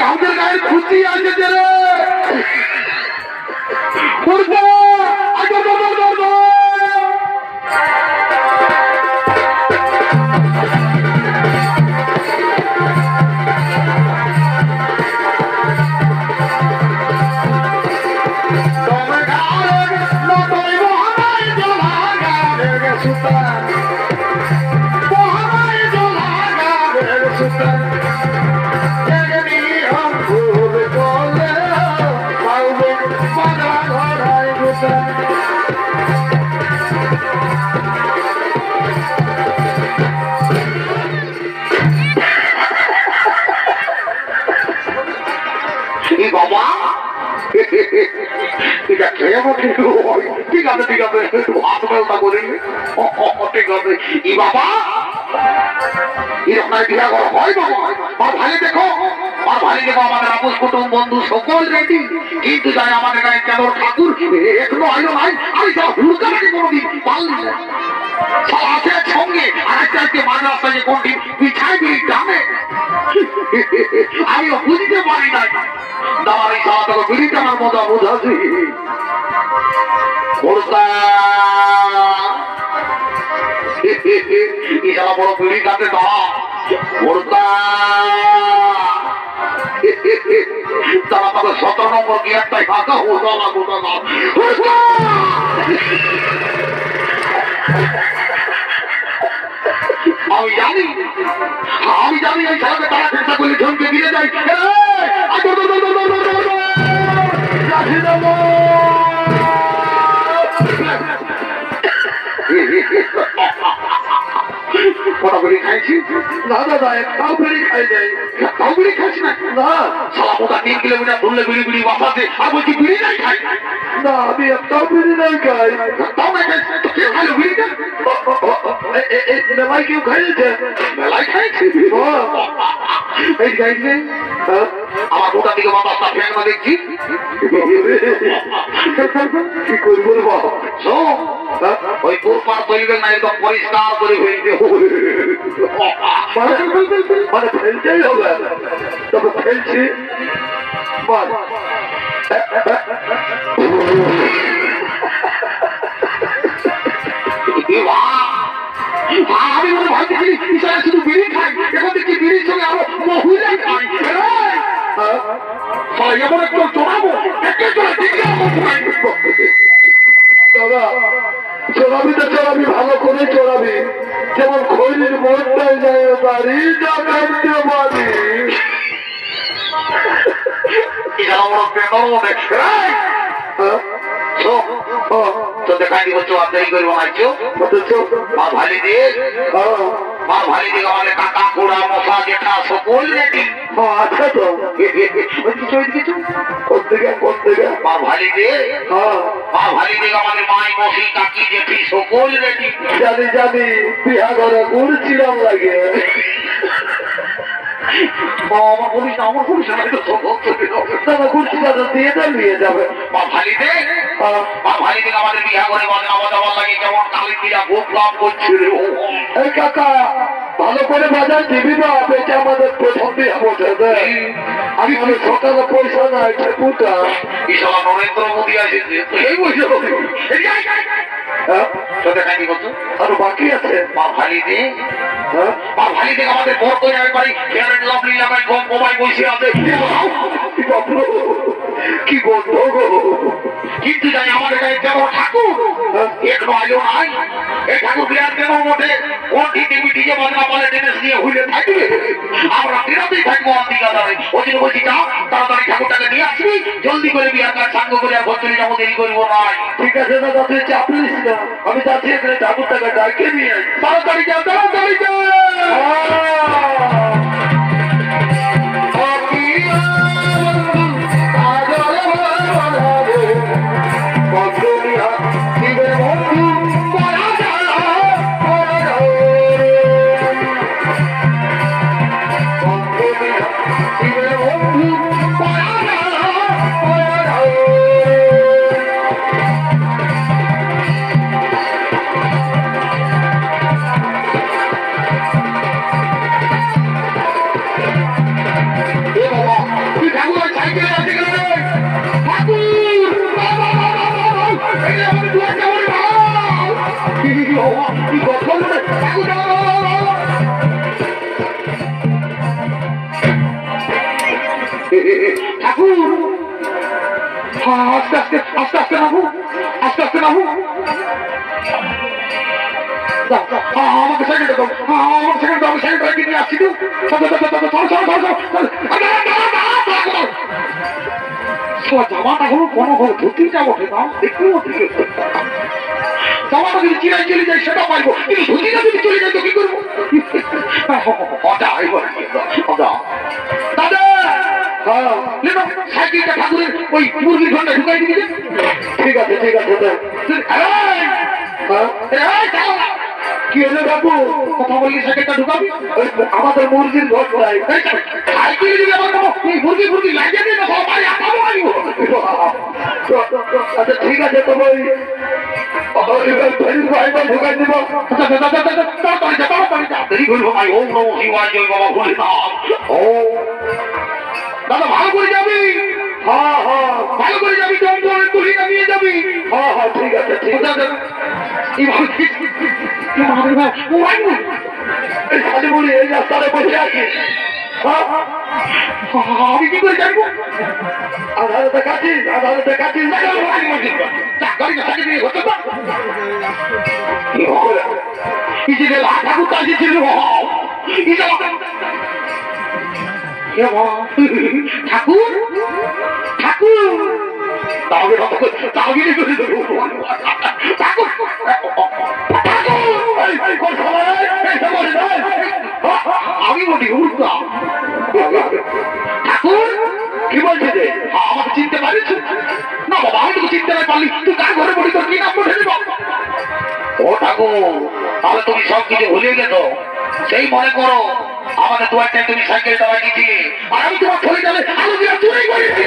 আমাদের গায়ে খুশি আছে যে ঠিক আছে ঠিক আছে ঠিক আছে। হাত বেলতা করি। ঠিক আছে। ই বাবা! নাই আমি যা হুড়কা না আমিও বুঝতে পারি সারা তোকে বিড়ি মজা বুঝাছি হুড়কা বড় বিড়ি কাটে দাঁড়া হুড়কা তারা তবে সতেরো নম্বর গিয়ারটাই ফাঁকা হুড়কা না হুড়কা না আমি জানি আমি জানি এই ছেলেকে তারা চেষ্টা করলে ঝুঁকে দিয়ে যায় Thank you. কটা খাইছি। না দাদা একটাও ফেরি খাই নাই। তাও বিড়ি খাইছি না। না সালা মোটা তিন কিলোমিটার ধরলে বিড়ি বিড়ি বাসাতে আর বলছি বিড়ি নাই খাই না আমি একটাও ফেরি নাই খাই। তাও নাই খাই তো কে খাইলো বিড়িটা এ- এ- এই মেলায় কেউ খাইয়েছে? মেলায় খাইছি? এই খাইছে? আমার মোটা দিকে বাতাসটা ফ্যান না দেখছি কি করব রে বাবা? শোন, তৈরি না একদম পরিষ্কার করে ফেলতে মানে ফেলতেই হবে তবে ফেলছি বল আমি মনে ঘুমাই দেবো। দাদা চড়াবি তো চড়াবি ভালো করে চড়াবি। যেমন খৈরির মনটাই যায় বাড়ি। জাগাইতে পারি! হ্যাঁ? তো দেখাই দিব চোয়ার দেরি করব মা ভালি দে। হ্যাঁ, মা ভালি দিকে মানে কাকা কুড়া মশা জেঠা সকল রেডি আছে তো। কিছু কিছু মা ভালি দে? হ্যাঁ মা। ভালি দিকে মানে মাই মশি কাকি জেঠি সকল রেডি জানি জানি বিহা করে গুড় চিরাম লাগে। আমার বলিস আমার বলিস না তো সব ভক্ত দাদা গুড় ছিলা তো দিয়ে দেন নিয়ে যাবে। মা ভালি হ্যাঁ, মা ভালি আমাদের বিয়া করে বাজনা বাজাবার লাগে যেমন কালী পূজা ভোগ লাভ করছে এই কাকা ভালো করে বাজার দিবি না? বেটা আমাদের প্রথম বসে দেয় আমি বলি সকালে পয়সা নাই ইশালা নরেন্দ্র মোদী এই বসে তো আরও বাকি আছে মা ভালি দে হ্যাঁ। মা ভালি দিকে আমাদের বর করে পারি এন্ড লাভলি লাগাই গম কমাই বসে আছে। কি বাবু, গো? কিন্তু জানি আমাদের গায়ে কেন ঠাকুর এখনও আজও নাই। এই ঠাকুর বিরাট কেন মোটে কোন টিভি ডিজে বাজনা পালে টেনিস নিয়ে হুইলে থাকবে। আমরা বিরাতেই থাকব অন্তিকাদারে ওই জন্য বলছি যা তাড়াতাড়ি ঠাকুরটাকে নিয়ে আসবি। জলদি করে বিয়ার কাজ সাঙ্গ করে আর যাব দেরি করব নাই ঠিক আছে দাদা তুই চাপ নিস না। আমি যাচ্ছি এখানে ঠাকুরটাকে ডাকে নিয়ে তাড়াতাড়ি যা তাড়াতাড়ি যা সেকেন্ড দাও। হ্যাঁ, আমাকে সেকেন্ড দাও সেকেন্ড রেখে নিয়ে আসছি তো চলো চলো চলো চলো চলো চলো চলো চলো জামাটা হলো কোনো হলো ধুতিটা ওঠে না দেখতে ওঠে জামাটা যদি চিরাই চলে যায় সেটা পাইবো কিন্তু কি করব? হ্যাঁ ঠাকুরের ওই মুরগির ঘণ্টা ঢুকাই দিবি ঠিক আছে ঠিক আছে কি হলো বাবু কথা বললি সেটা ঢুকাবি? আমাদের মুরগির ঘর ঘোরাই আর কি দিলে এই মুরগি মুরগি লাগিয়ে দিবে সবাই আপাবো আমি আচ্ছা ঠিক আছে তো ওই আচ্ছা, আচ্ছা, আচ্ছা, দাদা, ভালো করে যাবি? ভালো করে যাবি জঙ্গলে তুলি নামিয়ে হ্যাঁ হ্যাঁ ঠিক আছে ঠিক আছে। মাদের ভাই। এই কালী বলি এই রাস্তায় বসে আছি। আমি কি করে জানব? আধারতে কাটিস আধারতে কাটিস ঠাকুর কাটিয়েছিল ঠাকুর ঠাকুর। তাহলে তাহলে করে দেবো ঠাকুর। আমি বলি উঠতাম ঠাকুর, কি বলছিস রে? আমাকে চিনতে পারিস? না, বাবা, আমি তোকে চিনতে পারলি তুই কার ঘরে বলি তোর কি নাম বলে দেব? ও ঠাকুর, তাহলে তুমি সব কিছু ভুলে গেছো। সেই মনে করো আমাদের দু একটা তুমি সাইকেল চালাই গেছিলে আর আমি তোমার ছড়ে যাবে দিয়ে চুরি করেছি।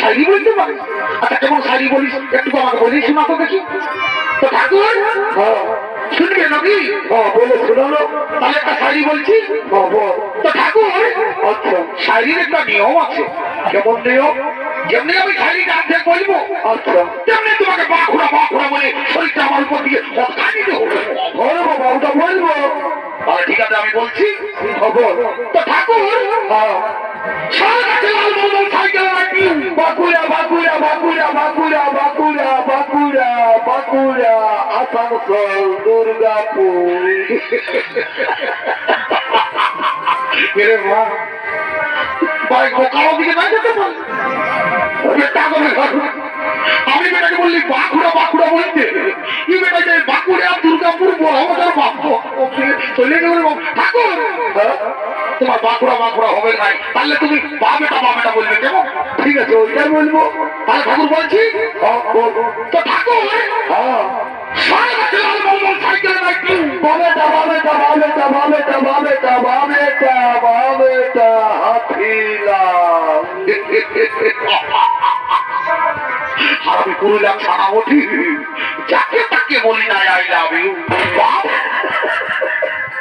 শাড়ি বলতে পারি? আচ্ছা কেমন শাড়ি বলিস? একটু আমাকে বলিস শোনা তো দেখি। তো ঠাকুর হ্যাঁ। শুনবে নাকি? হ্যাঁ বলে শোনালো তাহলে একটা শাড়ি বলছি? হ্যাঁ তো ঠাকুর আচ্ছা। শাড়ির একটা নিয়ম আছে। কেমন নিয়ম? যেমনি আমি শাড়িটা অর্ধেক বলব আচ্ছা। তেমনি তোমাকে বাঁকুড়া বাঁকুড়া বলে শরীরটা আমার উপর দিয়ে দিতে হবে। বলো বাবা ওটা বলব। ঠিক আছে আমি বলছি। বল। তো ঠাকুর হ্যাঁ। আমি বেটাকে বললি বাঁকুড়া বাঁকুড়া বলতে কি বেটা যে বাঁকুড়া দুর্গাপুর বল আমাদের বাপু চলে গেল ঠাকুর হ্যাঁ? তোমার বাঁকুড়া বাঁকুড়া হবে না তাহলে তুমি বামেটা বামেটা বলবে কেন? ঠিক আছে ওইটাই বলব। তাহলে ঠাকুর বলছি আমি করলাম সারা ওঠি যাকে তাকে বলি না আই লাভ ইউ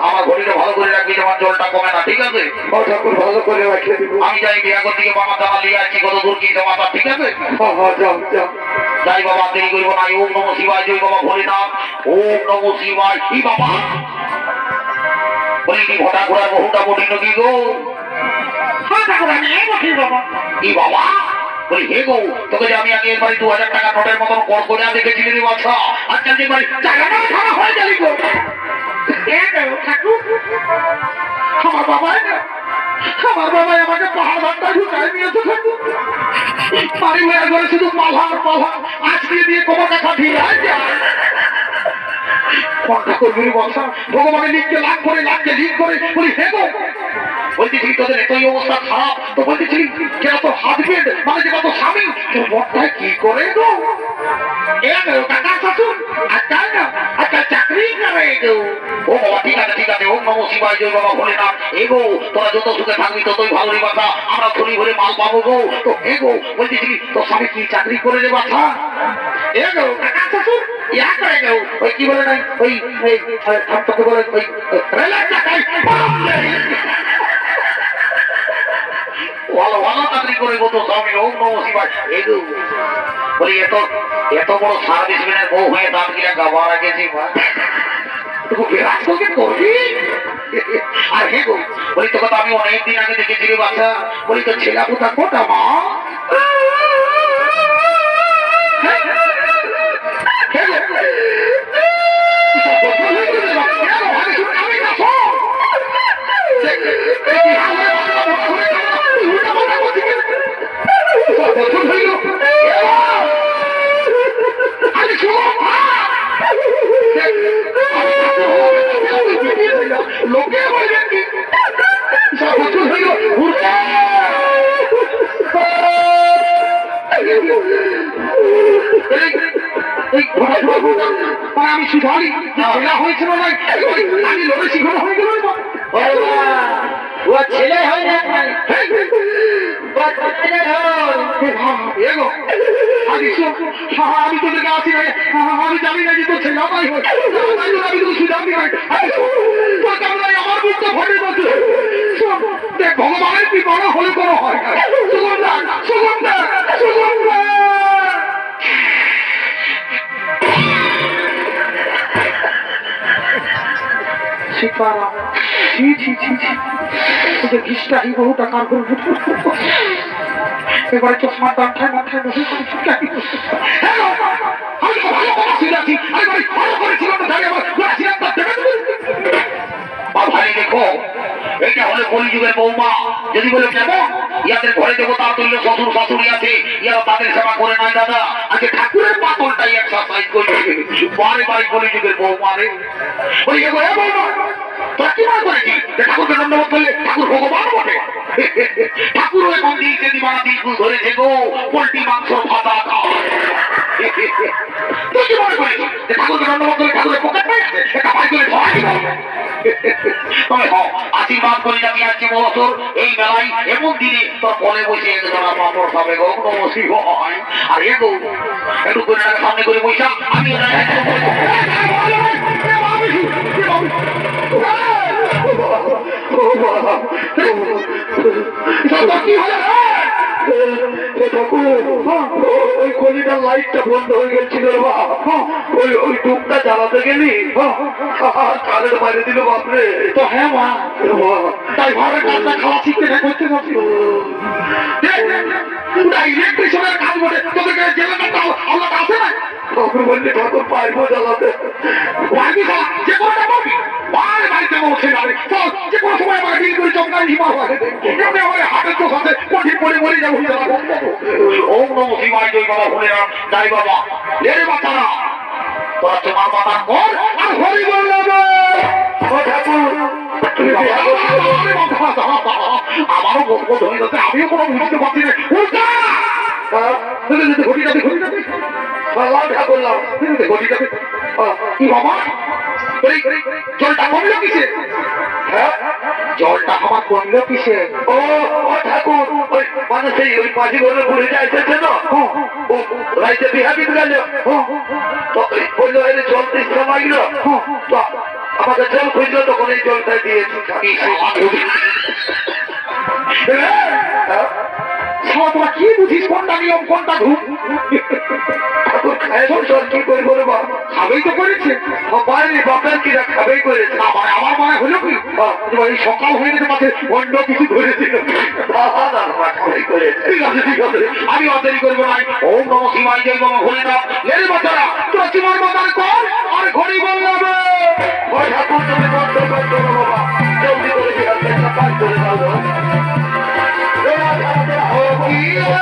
আমার ঘড়িটা ভালো করে রাখবি তোমার জলটা কমে না ঠিক আছে? ও ঠাকুর ভালো করে রাখে আমি যাই বিয়াগর দিকে বাবা জামা নিয়ে আসছি কত দূর কি জমাটা ঠিক আছে? হ্যাঁ হ্যাঁ যাও যাও। যাই বাবা দেরি করব না ওম নম শিবায় জয় বাবা ভোলেনাথ ওম নম শিবায় কি বাবা? বলি কি ঘটা ঘোড়ার বহুটা বটি নদী গো? কি বাবা? বলি হে গো তোকে যে আমি আগে এবারে দু হাজার টাকা নোটের মতন কর করে দেখেছিলি বাচ্চা আজকাল যে বাড়ি জায়গাটা হয়ে গেলি গো। ঠাকুর আমার বাবা আমার বাবা আমাকে পাহাড় ঘণ্টা ঢুকায় নিয়েছে ঠাকুর বাড়ি হয়ে গেলে শুধু পাহাড় পাহাড় আজকে দিয়ে কোমর দেখা ঢিলায় যায় কোনটা করবি বসা ভগবানের লিখকে লাভ করে লাভকে লিখ করে বলি হে বলতেছিলি তোদের এতই অবস্থা খারাপ তো বলতেছিলি কেন তো হাজবেন্ড মানে যেটা তো স্বামী তোর বরটাই কি করে গো চাকরি করে গো ও বাবা ঠিক আছে যত সুখে থাকবি ভালো রে আমরা ধরি ভরে মাল পাবো গো তো এ গো বলতেছিলি তোর স্বামী কি চাকরি করে রে বাছা এ গো কাকা ইয়া করে গো ওই কি বলে নাই ওই ভালো ভালো চাকরি করে স্বামী বলি, এত এত বড় সার্ভিস ম্যানের বউ হয়ে দাঁত গিলা গাবার গেছি আর হে গো, বলি, তোকে তো আমি অনেকদিন আগে দেখেছি বাচ্চা। বলি তো ছেলা কোথা কোটা মা? লোকে বছর হইল ঘোড়া ঘোড়া মানে আমি ছেলে হয়েছিল না আমি লড়েছি ঘোড়া হয়ে গেল ও ছেলে হয় না আমি তোদেরকে আসি নাই আমি জানি না যে তোর ছেলে আমাই হয়। আমি তোকে সুধারি নাই তোর কামড়ায় আমার বুকটা ফটে গেছে। দেখ, ভগবানের কি বড় হলে কোনো হয় সুগন্ধা সুগন্ধা সুগন্ধা সীতারাম ছি ছি ছি ছি তোদের ঘিসটাই বহু টাকার করব এবারে চশমার মাথায় মাথায় বসে করে চুপচাপ হ্যালো, আমি তো ভালো কথা শুনেছি আমি বলি, ভালো করেছিলাম না আমার থেকে ভাই, দেখো এইটা হলো কলিযুগের বৌমা আছে, ইয়ারা তাদের সেবা করে দাদা। আজকে ঠাকুরের পাতলটাই এক্সারসাইজ করছে বারে বারে কলিযুগের বৌমা রে। বলি বৌমা তোরা কি মনে করেছিস যে ঠাকুরকে ধন্যবাদ করলে ঠাকুর ভগবান গো পোল্ট্রি মাংস ভাতা তুই কি মনে করিস যে ভয় তবে আশীর্বাদ করি যাবি আজকে বছর এই মেলায় এমন দিনে তোর বলে বসে একজনা পাপড় হয় আর এ গো একটু সামনে করে বৈশা আমি ওটা কি করে- তোর কি হলো রে? ওই কলিটার লাইটটা বন্ধ গেছিল ওই ওই টুকটা জ্বালাতে গেলি কানের বাইরে দিল বাপরে তো মা তাই ঘরের কাজটা খাওয়া শিখতে না করতে পারছি ইলেকট্রিশিয়ানের কাজ বলে তোদেরকে জেলে আল্লাহ আছে না ঠাকুর বললি ঠাকুর পাইবো জ্বালাতে পারবি যে কোনোটা পারবি যে কোনো সময় আমার বিল করে চমকাই হিমা হয় এমনি হাতের চোখ আছে কঠিন পড়ে মরে যাব ওম নম শিবায় জয় বাবা ভোলে রাম জয় বাবা রে বাচ্চারা তোরা তোমার বাবা কর আমারও গল্প ধরে যাচ্ছে আমিও কোনো বুঝতে পারছি না উল্টা হ্যাঁ? ঘটি যাবে ঘটি যাবে লাল ঠাকুর লাল ঘটি যাবে কি বাবা জলটা কমলো কিসে হ্যাঁ জলটা আমার কমলো কিসে ও ঠাকুর ওই মানে সেই ওই পাঁচি ঘরে ঘুরে যাইতেছে না ও রাইতে বিহা দিতে গেল তো বলল জল তেষ্টা লাগল তো আমাকে জল খুঁজলো তখন এই জলটা দিয়েছি হ্যাঁ? তোরা কি বুঝিস কোনটা নিয়ম কোনটা ঘুম ঠাকুর তোর কি করব রে বাপ? খাবেই তো করেছে। বাইরে বাপের কিনা খাবেই করেছে। আমার আমার মনে হলো কি? হ্যাঁ। এই সকাল হয়ে গেছে মাঝে অন্য কিছু ধরেছিল না আমি অদেরি করব ওম নম শিবায় জয় নম ভোলে না এর বাচ্চারা তোরা জীবন বাজার কর আর ঘড়ি বললাবে ও ঠাকুর তুমি বন্ধ কর বাবা। জলদি করে বিহার একটা কাজ করে দাও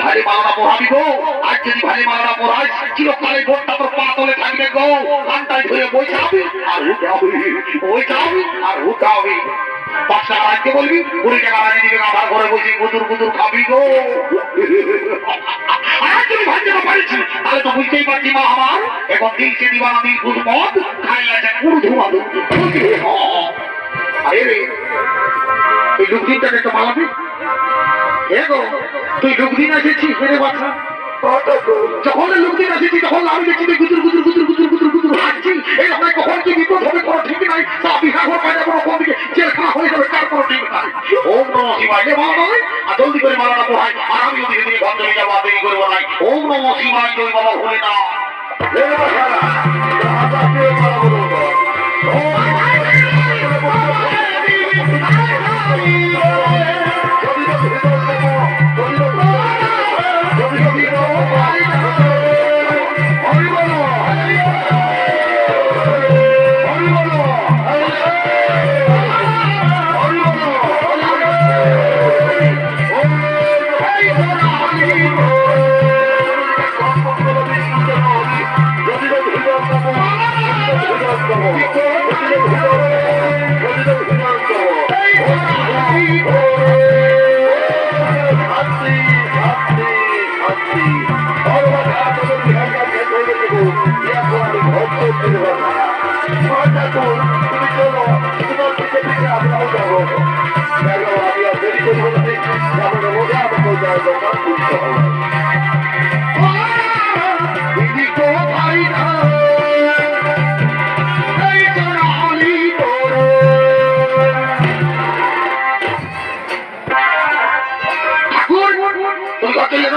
ভাই মাওনা পোহাবি গো, আর যদি ভাই মাওনা পোহাস চিরকালে গোটটা তোর পা তলে থাকবে গো কানটাই ধরে বৈশাবি আর হুকাবি বৈশাবি আর হুকাবি পাঁচটা রাখতে বলবি, কুড়ি টাকা রাখি দিবে আধার ঘরে বসে গুজুর গুজুর খাবি গো। আর যদি ভাই যেটা পারিছি তাহলে তো বুঝতেই পারছি মা আমার, এখন দিন সে দিবানা দিন গুজ মদ খাইয়াছে উর্ধু মাদু আরে রে, এই লুকদিনটাকে একটা মালাবি। এ গো তুই লুকদিন এসেছিস মেরে বাছা যখন লোকদিন আসেছি তখন আমি দেখছি তুই গুদুর গুদুর গুদুর গুদুর গুদুর গুদুর হাসছি এই আপনার কখন কি বিপদ হবে কোনো ঠিক নাই তা বিহার হোক বাইরে কোনো কোন দিকে জেলখানা হয়ে যাবে তার কোনো ঠিক নাই ওম নম শিবায় যে আর জলদি করে মালাটা পড়াই আর আমি ওদিকে দিয়ে ঘর চলে আর দেরি করব নাই ওম নম শিবায় জয় বাবা ভুলে না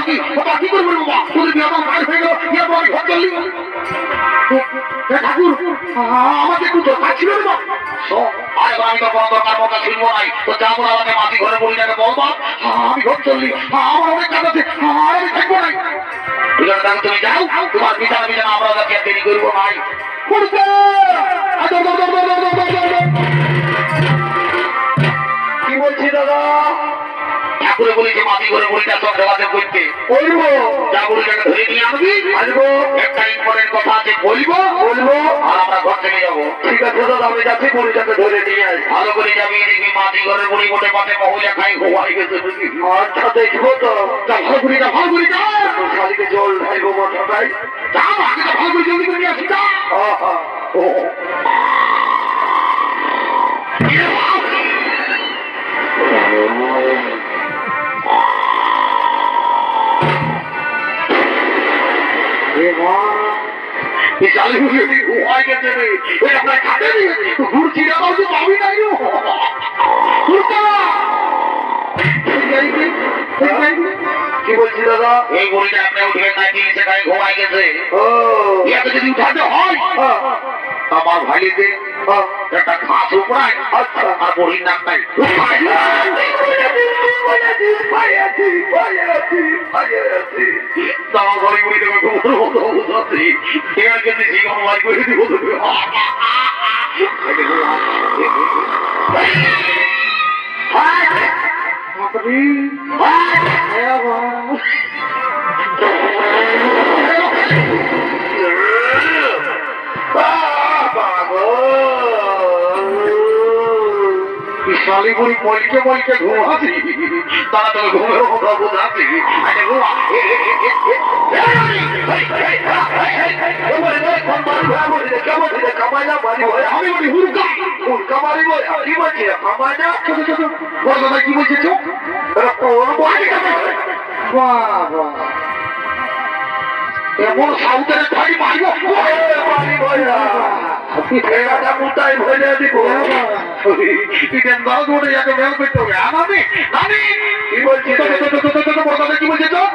বাকি বাবা কি করব বাবা তোদের বিয়ে আমার মায়ের হয়ে গেল বিয়ে আমার ঘর চললি ঠাকুর আমাকে একটু দরকার ছিল বাবা কি বলছি দাদা? ঠাকুরে বলেছে মাটি ঘরে বলিটা সব দেওয়াতে করতে। বলব। যা বলিটাকে ধরে নিয়ে আনবি আসব। একটা ইম্পর্টেন্ট কথা আছে বলব। বলব। আর আমরা ঘর থেকে যাব। ঠিক আছে দাদা আমি যাচ্ছি পরিটাকে ধরে নিয়ে আসি ভালো করে যাবি দেখবি মাটি ঘরের বুড়ি মোটে পাশে মহুলা খাই হোয়াই গেছে বুঝলি? আচ্ছা দেখব তো। যা ভালো করে যা ভালো করে যা। শালিকে জল ঢাইবো মাথাটাই যা আগে যা ভালো করে জলদি করে নিয়ে আসি যা ও। ঘুরছি না পাবি নাই কি বলছি দাদা? এই বুড়িটা আপনি উঠে না সেখানে ঘুমায় গেছে। ও। ইয়াকে যদি উঠাতে হয়। হ্যাঁ, ভাইলিতে হ্যাঁ। একটা ঘাস আচ্ছা আর বুড়ির নাক নাই পাইয়াছি, না বাড়ি ভাড়া? আমি বলি হুরকা উল্কা বাড়ি বলে, কি বলছি রে, না? ছোট ছোট বড় দাদা কি বলছে চোখ এরা কোন বাড়ি কামাই? এমন সাউথের ঠাই মারবো ভরে দিব। ইটেন দাও দৌড়ে যাকে বেল করতে হবে আমি আমি কি বলছি তো? তো তো তো তো বড় দাদা কি বলছে চোখ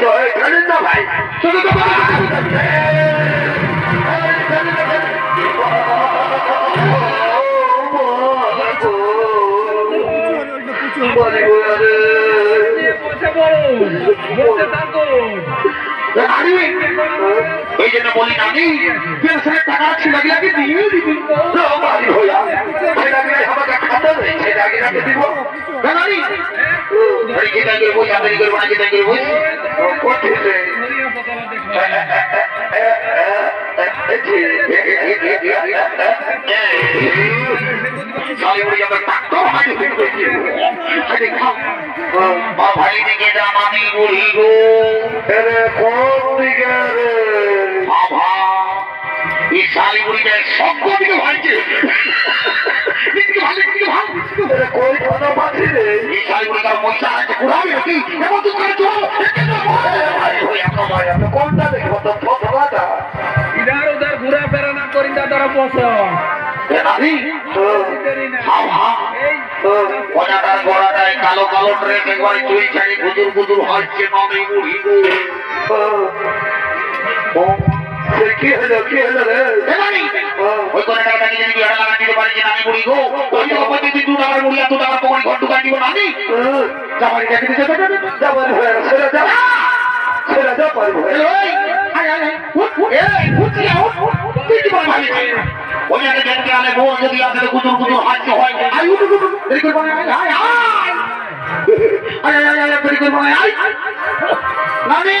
তো এখানে না ভাই। বাড়ি রে। এই জন্য বলি নানি পেনশনের টাকা ছিল লাগে দিয়ে দিবি না, বাড়ি ভাড়া। ছেলেকে আমাকে খাতা দেয়, ছেলেকে দিব। নানি আরে কি তাই আমেরিকার আপনি করব ভাই দিকে যা নানি বলি গো বাবা এই শালি বলবে সব দিকে ভাঙছে দিকে ভাঙে দিকে ভাঙ কই কথা পাচ্ছি রে এই শালি বলবে তার মনটা আছে কুড়াবি নাকি এমন তো করে চলো কোনটা দেখব তো ফটোটা ইধার উধার কালো কালো ড্রেস একবার চুরি চারি গুজুর গুজুর হচ্ছে নদী কি হলো কি হলো রে ওই করে টাকা কি জানি বিয়াটা লাগা দিতে পারি যে নানি বুড়ি গো ওই তো কত দিন দু টাকার বুড়ি এত টাকার পকড়ি ঘর ঢুকাই দিব নানি জামারি দেখে দিতে যাবে যাবার হয়ে ছেড়ে যা ছেড়ে যা পারব এই আয় আয় উঠ উঠ এই উঠ উঠ তুই কি বল ভাই ওই আগে দেখতে আলে বউ যদি আপনাদের গুদুর গুদুর হাসছে হয় আই উঠ উঠ দেরি করব না আয় আয় আয় আয় আয় দেরি করব না আয় নানি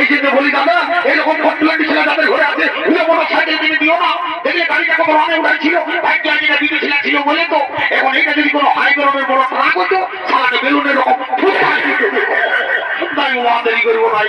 এই জন্য বলি, দাদা এরকম কমপ্লেন্ট ছিল যাদের ঘরে আছে, ঘুরে কোনো সাইকেল কিনে দিও না। দেখলে গাড়িটা কত রানে উঠাই ছিল, বাইক গাড়িটা দিতে ছিল ছিল বলে তো। এখন এটা যদি কোনো হাই গরমের বড় ট্রাক হতো, সারাটা বেলুনের রকম। তাই ও দেরি করব ভাই।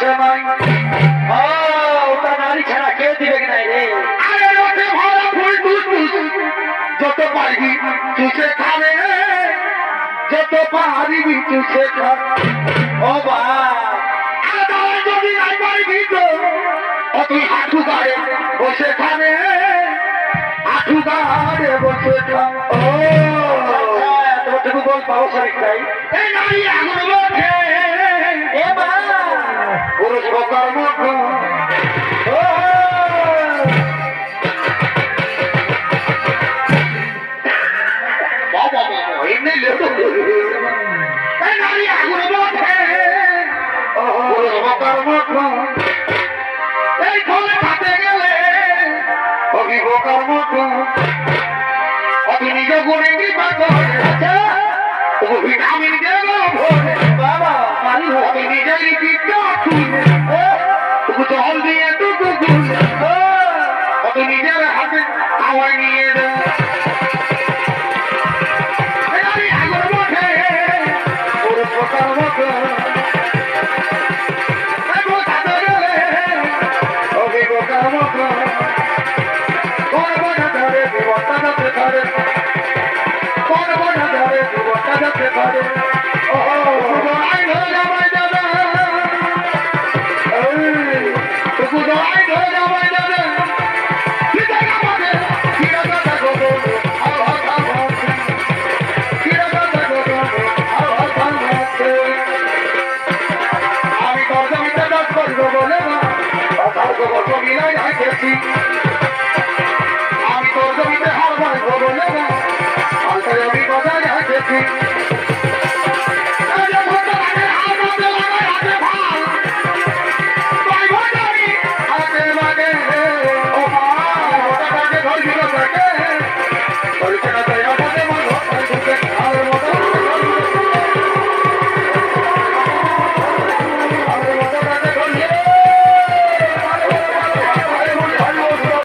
ও ওটা নারী কেউ দিবে কি নাই রে আরে রতে ভরা ফুল দুধ যত পারবি চুষে খাবে যত পারিবি চুষে খা ও বা যদি নাই বসে খাবে হাঁটু বসে খা ও এতটুকু বল পাও সারিক তাই আমার পুরুষ কর্ম